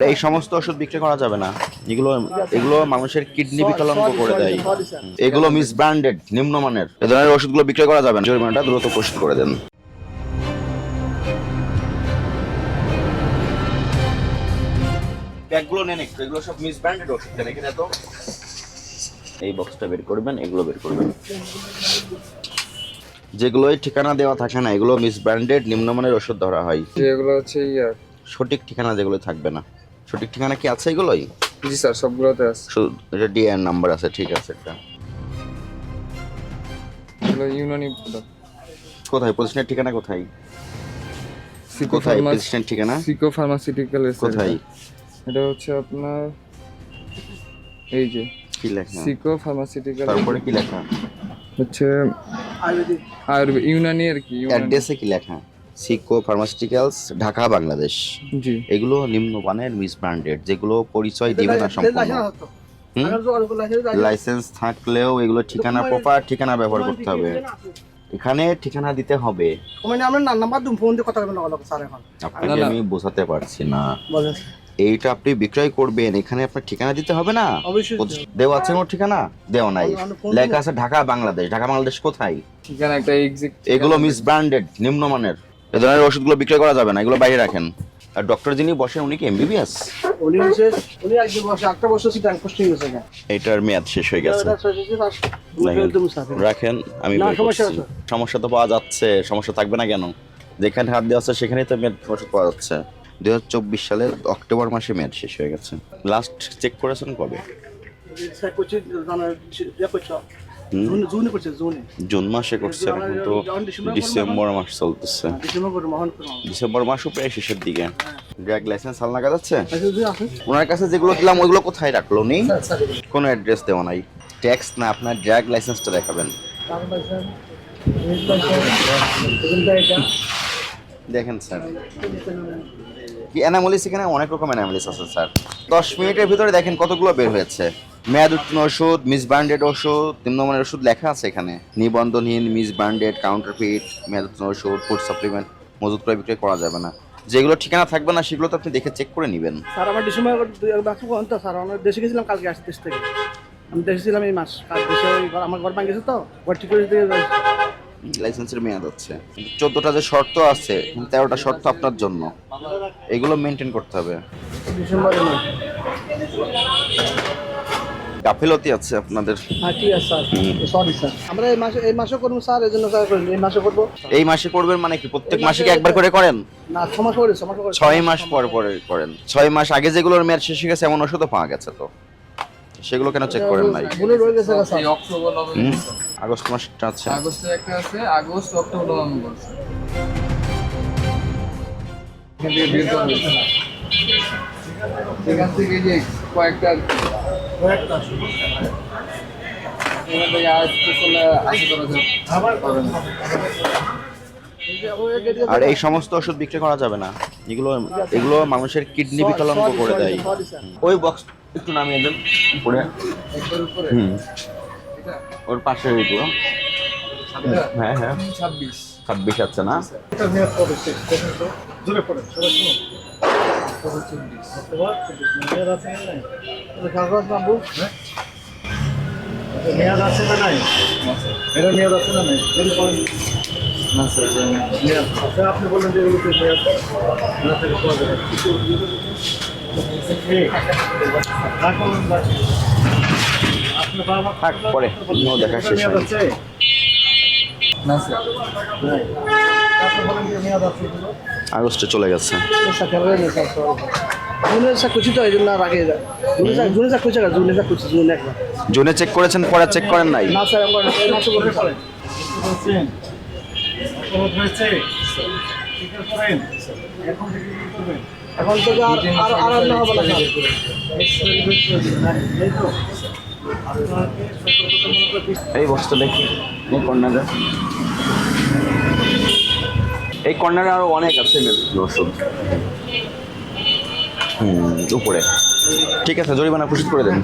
এই সমস্ত ওষুধ বিক্রি করা যাবে না। এগুলো এগুলো মানুষের কিডনি বিকলাঙ্গ করে দেয়। এগুলো মিসব্র্যান্ডেড নিম্নমানের। এ ধরনের ওষুধগুলো বিক্রি করা যাবে না। জরিমানাটা দ্রুত পরিশোধ করে দেন। ব্যাগগুলো নেন একটু এগুলো সব মিস ব্র্যান্ডেড ওষুধ। দেন এখানে তো। এই বক্সটা বের করবেন এগুলো বের করবেন। যেগুলোই ঠিকানা দেওয়া থাকে না এগুলো মিস ব্র্যান্ডেড নিম্নমানের ওষুধ ধরা হয়। যেগুলো হচ্ছে সঠিক ঠিকানা যেগুলো থাকবে না। সঠিক ঠিকানা কি আছে এগুলোই? জি স্যার সবগুলোতে আছে। এটা ডিএন নাম্বার আছে ঠিক আছে এগুলো ইউনানি কোথায়? প্রতিষ্ঠানের ঠিকানা কোথায়? সিকো কোথায় প্রতিষ্ঠানের ঠিকানা? সিকো ফার্মাসিউটিক্যাল কোথায়? এটা হচ্ছে আপনার এই যে কি লেখা? সিকো ফার্মাসিউটিক্যাল তারপরে কি লেখা? হচ্ছে আয়ুর্বেদ ইউনানি আর কি অ্যাড্রেসে কি লেখা? সিকো ফার্মাসিউটিক্যালস ঢাকা বাংলাদেশ জি। এগুলো নিম্নমানের মিস ব্র্যান্ডেড যেগুলো পরিচয় দিবে না সম্পূর্ণ। লাইসেন্স থাকলেও এগুলো ঠিকানা প্রপার ঠিকানা ব্যবহার করতে হবে। এখানে ঠিকানা দিতে হবে। মানে আমরা না নাম্বার ফোন দিয়ে কথা বলবেন স্যার এখন। আপনাকে আমি বোঝাতে পারছি না। বলেন। এইটা আপনি বিক্রয় করবেন এখানে আপনার ঠিকানা দিতে হবে না? দেওয়া আছে কোনো ঠিকানা? দেওয়া নাই। লেখা আছে ঢাকা বাংলাদেশ। ঢাকা বাংলাদেশ কোথায়? ঠিকানা একটা এগুলো মিস ব্র্যান্ডেড নিম্নমানের এ ধরনের ওষুধগুলো বিক্রয় করা যাবে না এগুলো বাইরে রাখেন আর ডক্টর যিনি বসেন উনি কি এমবিবিএস উনি হচ্ছে উনি একজন বসে একটা বছর সিটাং পোস্টিং হয়েছে এটার মেয়াদ শেষ হয়ে গেছে রাখেন আমি সমস্যা তো পাওয়া যাচ্ছে সমস্যা থাকবে না কেন যেখানে হাত দেওয়া আছে সেখানেই তো মেয়াদ ওষুধ পাওয়া যাচ্ছে দুই হাজার চব্বিশ সালের অক্টোবর মাসে মেয়াদ শেষ হয়ে গেছে লাস্ট চেক করেছেন কবে? জুনে করছে জুনে। জুন মাসে করছেন এখন তো ডিসেম্বর মাস চলতেছে। ডিসেম্বর করে মহান মাসও প্রায় শেষের দিকে। ড্রাগ লাইসেন্স হাল লাগা যাচ্ছে আছে ওনার কাছে যেগুলো দিলাম ওইগুলো কোথায় রাখল নেই কোনো অ্যাড্রেস দেওয়া নাই। ট্যাক্স না আপনার ড্রাগ লাইসেন্সটা দেখাবেন। দেখেন স্যার। অ্যানামলিস এখানে? অনেক রকম অ্যানামলিস আছে, স্যার। দশ মিনিটের ভিতরে দেখেন কতগুলো বের হয়েছে। মেয়াদ উত্তীর্ণ ওষুধ মিস ব্র্যান্ডেড ওষুধ নিম্নমানের ওষুধ লেখা আছে এখানে। নিবন্ধনহীন মিস ব্র্যান্ডেড কাউন্টারফিট মেয়াদ উত্তীর্ণ ওষুধ ফুড সাপ্লিমেন্ট মজুত করে বিক্রয় করা যাবে না। যেগুলো ঠিকানা থাকবে না, সেগুলো তো আপনি দেখে চেক করে নেবেন। স্যার, আমার ডিসেম্বর স্যার আমরা দেশে গেছিলাম কালকে আসতে আমি দেশে ছিলাম এই মাস দেশে আমার ঘর ভাঙ গেছে তো, ঘর ঠিক করে লাইসেন্সের মেয়াদ হচ্ছে। চোদ্দটা যে শর্ত আছে তেরোটা শর্ত আপনার জন্য এগুলো মেনটেন করতে হবে। গাফিলতি আছে আপনাদের? হ্যাঁ আছে সরি স্যার। আমরা এই মাসে এই মাসে করব স্যার এই জন্য স্যার। এই মাসে করব। এই মাসে করবেন মানে কি? প্রত্যেক মাসে কি একবার করে করেন? না ছ মাস করে ছয় মাস পর পরে করেন। ছয় মাস আগে যেগুলোর মেয়াদ শেষ হয়ে গেছে এমন ওষুধও পাওয়া গেছে তো। সেগুলো কেন চেক করেন নাই ভুলে রয়ে গেছে স্যার এই অক্টোবর নভেম্বর আগস্ট মাসটা আছে আগস্টে একটা আছে আগস্ট অক্টোবর নভেম্বর থেকে যে কয়েকটা এখান থেকে আসতে চলে আশি আর এই সমস্ত ওষুধ বিক্রি করা যাবে না এগুলো এগুলো মানুষের কিডনি বিকলাঙ্গ করে দেয় ওই বক্স একটু নামিয়ে দেন, উপরে। হুম। ওর পাশে এইগুলো হ্যাঁ হ্যাঁ। ছাব্বিশ ছাব্বিশ আছে না? মেয়াদ আছে না নাই মেয়াদ আছে না নাই না স্যার মেয়াদ আপনি বললেন যে থাক, পরে। দেখা শেষ এগুলো আগস্টে চলে গেছে। জুনে চেক করেছেন, পরে চেক করেন নাই? না, স্যার এখন থেকে আর আর আর হবে না এই বক্সটা দেখি এই কর্নারে। এই কর্নারে আরও অনেক আছে ওষুধ হুম উপরে। ঠিক আছে জরিমানা পরিশোধ করে দেন।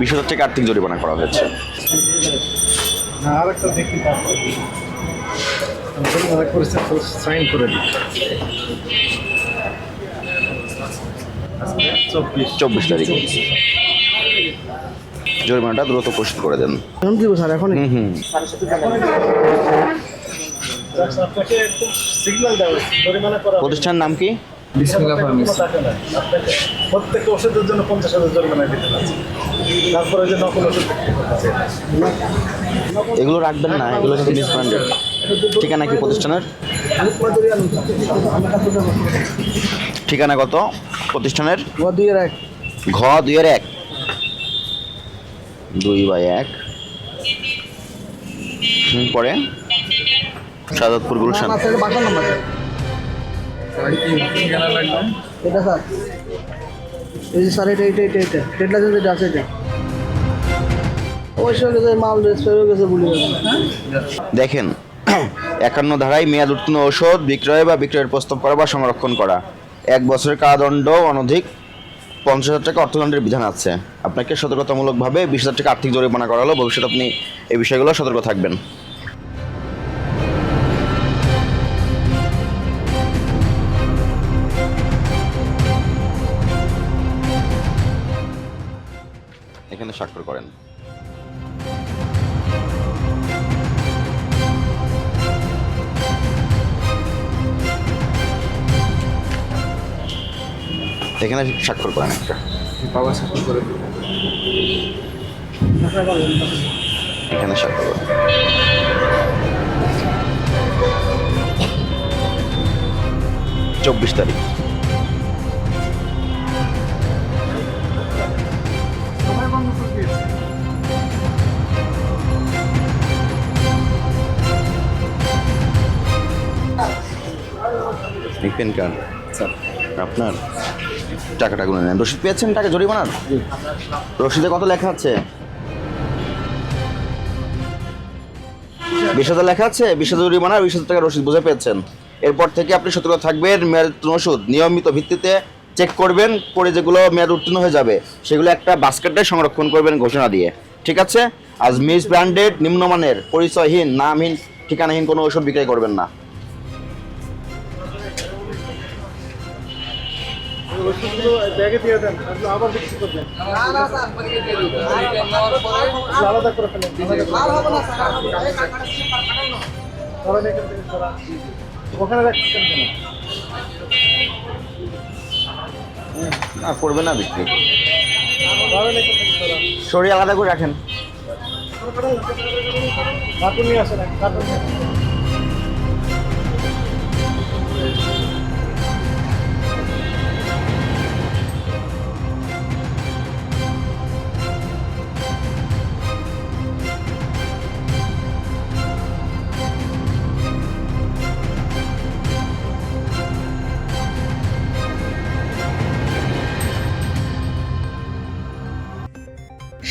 বিশ হাজার টাকা আর্থিক জরিমানা করা হয়েছে। সাইন করে চব্বিশ। তারিখ। জরিমানাটা দ্রুত পরিশোধ করে দেন। স্যার এখন। প্রতিষ্ঠানের নাম কি? ফার্মেসি। প্রত্যেকটা ওষুধের জন্য পঞ্চাশ হাজার জরিমানা দিতে তারপরে যে নকল ওষুধ এগুলো রাখবেন না এগুলো কিন্তু মিসব্র্যান্ডেড ঠিকানা কি প্রতিষ্ঠানের? ঠিকানা কত? প্রতিষ্ঠানের? ঘ দুইয়ের এক। দুই বাই এক। হুম, পরে? সাদাতপুর গুলশান। এটা স্যার। এই যে স্যার এটা এটা এটা এটা। ট্রেড লাইসেন্স এটা আছে এটা। অবশ্যই গেছে মাল রেজিস্টার হয়ে গেছে বলে দেখেন একান্ন ধারায় মেয়াদ উত্তীর্ণ ঔষধ বিক্রয় বা বিক্রয়ের প্রস্তাব করা বা সংরক্ষণ করা। এক বছরের কারাদণ্ড অনধিক পঞ্চাশ হাজার টাকা অর্থদণ্ডের বিধান আছে। আপনাকে সতর্কতামূলকভাবে বিশ হাজার টাকা আর্থিক জরিমানা করা হলো ভবিষ্যতে আপনি এই বিষয়গুলো সতর্ক থাকবেন। এখানে স্বাক্ষর করেন। এখানে স্বাক্ষর করেন একটা। বাবা সাথে করে এখানে স্বাক্ষর করেন। চব্বিশ তারিখ। এই পেন কার্ড স্যার আপনার টাকাটা নেন। রসিদ পেয়েছেন টাকা জরিমানার রসিদে কত লেখা আছে? বিশ হাজার লেখা আছে বিশ হাজার জরিমানা বিশ হাজার টাকা রসিদ বুঝে পেয়েছেন। এরপর থেকে আপনি সতর্ক থাকবেন মেয়াদ উত্তীর্ণ ওষুধ নিয়মিত ভিত্তিতে চেক করবেন করে যেগুলো মেয়াদ উত্তীর্ণ হয়ে যাবে সেগুলো একটা বাস্কেটে সংরক্ষণ করবেন ঘোষণা দিয়ে। ঠিক আছে? আজ মিস ব্র্যান্ডেড নিম্নমানের পরিচয়হীন নামহীন ঠিকানাহীন কোনো ওষুধ বিক্রয় করবেন না। ওষুধগুলো ব্যাগে দিয়ে দেন আবার বিক্রি করবেন আলাদা করে। ওখানে না, করবে না বিক্রি। শরীর আলাদা করে রাখেন কার্টুন নিয়ে আসেন, কার্টুন নিয়ে আসেন।